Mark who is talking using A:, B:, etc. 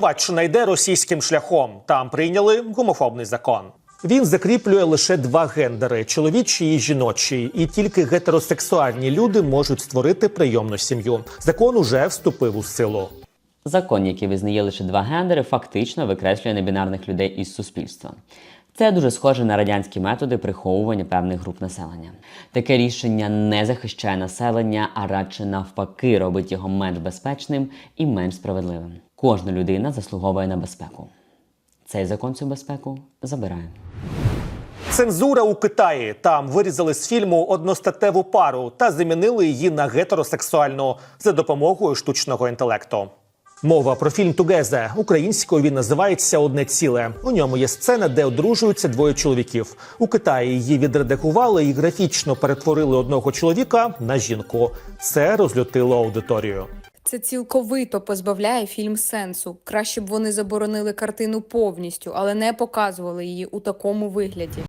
A: Словаччина йде російським шляхом. Там прийняли гомофобний закон. Він закріплює лише два гендери чоловічий і жіночий, і тільки гетеросексуальні люди можуть створити прийомну сім'ю. Закон уже вступив у силу.
B: Закон, який визнає лише два гендери, фактично викреслює небінарних людей із суспільства. Це дуже схоже на радянські методи приховування певних груп населення. Таке рішення не захищає населення, а радше навпаки робить його менш безпечним і менш справедливим. Кожна людина заслуговує на безпеку. Цей закон цю безпеку забирає.
A: Цензура у Китаї там вирізали з фільму одностатеву пару та замінили її на гетеросексуальну за допомогою штучного інтелекту. Мова про фільм Тугезе українською він називається Одне ціле. У ньому є сцена, де одружуються двоє чоловіків. У Китаї її відредагували і графічно перетворили одного чоловіка на жінку. Це розлютило аудиторію.
C: Це цілковито позбавляє фільм сенсу. Краще б вони заборонили картину повністю, але не показували її у такому вигляді.